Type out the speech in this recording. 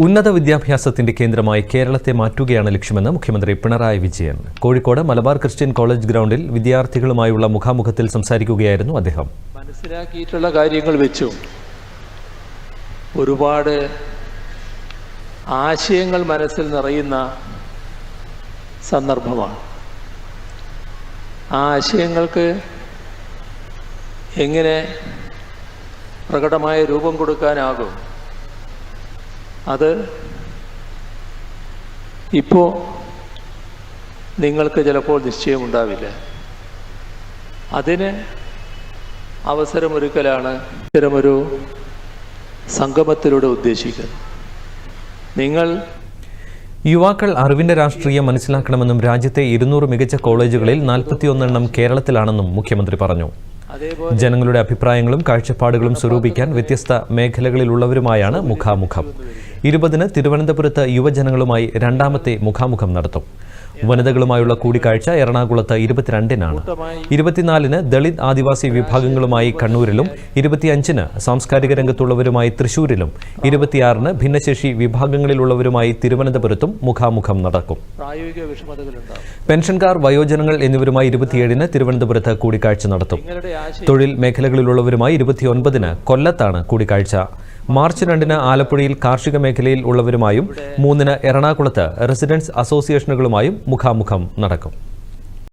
ഉന്നത വിദ്യാഭ്യാസത്തിന്റെ കേന്ദ്രമായി കേരളത്തെ മാറ്റുകയാണ് ലക്ഷ്യമെന്ന് മുഖ്യമന്ത്രി പിണറായി വിജയൻ. കോഴിക്കോട് മലബാർ ക്രിസ്ത്യൻ കോളേജ് ഗ്രൗണ്ടിൽ വിദ്യാർത്ഥികളുമായുള്ള മുഖാമുഖത്തിൽ സംസാരിക്കുകയായിരുന്നു അദ്ദേഹം. മനസ്സിലാക്കിയിട്ടുള്ള കാര്യങ്ങൾ വെച്ചും ഒരുപാട് ആശയങ്ങൾ മനസ്സിൽ നിറയുന്ന സന്ദർഭമാണ്. ആ ആശയങ്ങൾക്ക് എങ്ങനെ പ്രകടമായ രൂപം കൊടുക്കാനാകും? അത് ഇപ്പോൾ നിങ്ങൾക്ക് ചിലപ്പോൾ നിശ്ചയമുണ്ടാവില്ല. അതിന് അവസരമൊരുക്കലാണ് ഇത്തരമൊരു സംഗമത്തിലൂടെ ഉദ്ദേശിക്കുന്നത്. നിങ്ങൾ യുവാക്കൾ അറിവിന്റെ രാഷ്ട്രീയം മനസ്സിലാക്കണമെന്നും രാജ്യത്തെ ഇരുന്നൂറ് മികച്ച കോളേജുകളിൽ നാൽപ്പത്തിയൊന്നെണ്ണം കേരളത്തിലാണെന്നും മുഖ്യമന്ത്രി പറഞ്ഞു. ജനങ്ങളുടെ അഭിപ്രായങ്ങളും കാഴ്ചപ്പാടുകളും സ്വരൂപിക്കാൻ വ്യത്യസ്ത മേഖലകളിലുള്ളവരുമായാണ് മുഖാമുഖം. ഇരുപതിന് തിരുവനന്തപുരത്ത് യുവജനങ്ങളുമായി രണ്ടാമത്തെ മുഖാമുഖം നടത്തും. വനിതകളുമായുള്ള കൂടിക്കാഴ്ച എറണാകുളത്ത് ഇരുപത്തിരണ്ടിനാണ്. ഇരുപത്തിനാലിന് ദളിത് ആദിവാസി വിഭാഗങ്ങളുമായി കണ്ണൂരിലും ഇരുപത്തിയഞ്ചിന് സാംസ്കാരിക രംഗത്തുള്ളവരുമായി തൃശൂരിലും ഇരുപത്തിയാറിന് ഭിന്നശേഷി വിഭാഗങ്ങളിലുള്ളവരുമായി തിരുവനന്തപുരത്തും മുഖാമുഖം നടക്കും. പെൻഷൻകാർ വയോജനങ്ങൾ എന്നിവരുമായി ഇരുപത്തിയേഴിന് തിരുവനന്തപുരത്ത് കൂടിക്കാഴ്ച നടത്തും. തൊഴിൽ മേഖലകളിലുള്ളവരുമായി ഇരുപത്തിയൊൻപതിന് കൊല്ലത്താണ് കൂടിക്കാഴ്ച. മാർച്ച് രണ്ടിന് ആലപ്പുഴയിൽ കാർഷിക മേഖലയിൽ ഉള്ളവരുമായും മൂന്നിന് എറണാകുളത്ത് റെസിഡൻസ് അസോസിയേഷനുകളുമായും മുഖാമുഖം നടക്കും.